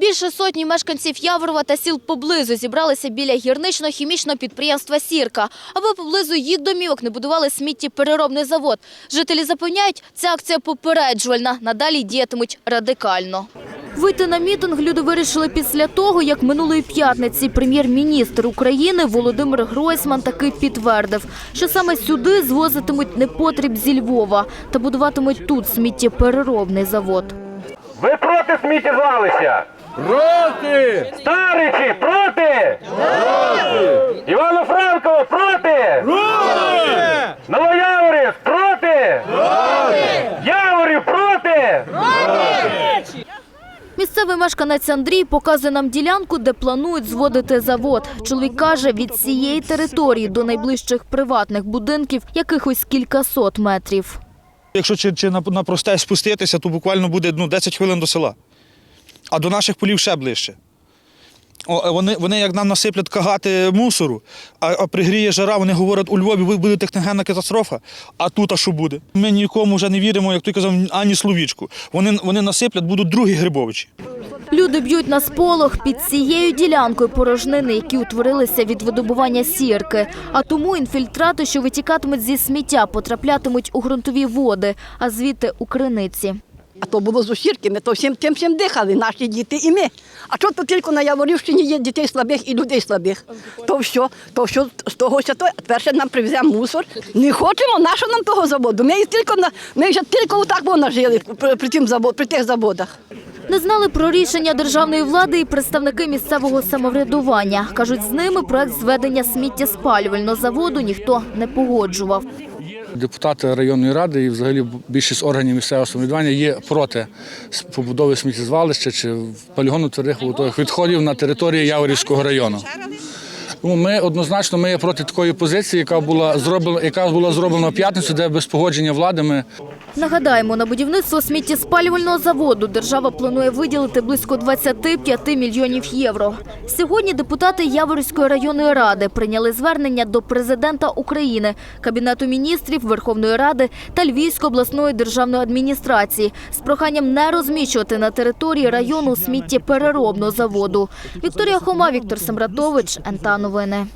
Більше сотні мешканців Яворова та сіл поблизу зібралися біля гірнично-хімічного підприємства «Сірка», аби поблизу їх домівок не будували сміттєпереробний завод. Жителі запевняють, ця акція попереджувальна, надалі діятимуть радикально. Вийти на мітинг люди вирішили після того, як минулої п'ятниці прем'єр-міністр України Володимир Гройсман таки підтвердив, що саме сюди звозитимуть непотріб зі Львова та будуватимуть тут сміттєпереробний завод. Ви проти сміттєзвалища? Проти! Старичі, проти? Проти! Івано-Франково, проти? Проти! Новояворів, проти? Проти! Яворів, проти? Місцевий мешканець Андрій показує нам ділянку, де планують зводити завод. Чоловік каже, від цієї території до найближчих приватних будинків якихось кількасот метрів. Якщо чи, чи на, на просте спуститися, то буквально буде ну, 10 хвилин до села. А до наших полів ще ближче. О, е, вони, вони як нам насиплять кагати мусору, а, а пригріє жара, вони говорять, у Львові бу- буде техногенна катастрофа, а тут а що буде? Ми нікому вже не віримо, як той казав, ані словічку. Вони, вони насиплять, будуть другі Грибовичі. Люди б'ють на сполох під цією ділянкою порожнини, які утворилися від видобування сірки. А тому інфільтрати, що витікатимуть зі сміття, потраплятимуть у ґрунтові води, а звідти у криниці. А то було з усірки, ми то всім тим всім дихали, наші діти і ми. А що то тільки на Яворівщині є дітей слабих і людей слабих? То все, то все з того все то, ще нам привезе мусор. Не хочемо, нащо нам того заводу? Ми, тільки на, ми вже тільки отак воно жили при, при, тим завод, при тих заводах. Не знали про рішення державної влади і представники місцевого самоврядування. Кажуть, з ними проект зведення сміттєспалювального заводу ніхто не погоджував. Депутати районної ради і взагалі більшість органів місцевого самоврядування є проти побудови сміттєзвалища чи полігону твердих побутових відходів на території Яворівського району. Тому ми однозначно ми проти такої позиції, яка була зроблена, яка була зроблена в п'ятницю, де без погодження влади ми Нагадаємо, на будівництво сміттєспалювального заводу держава планує виділити близько 25 мільйонів євро. Сьогодні депутати Яворівської районної ради прийняли звернення до президента України, Кабінету міністрів, Верховної Ради та Львівської обласної державної адміністрації з проханням не розміщувати на території району сміттєпереробного заводу. Вікторія Хома, Віктор Семратович, НТА Новини.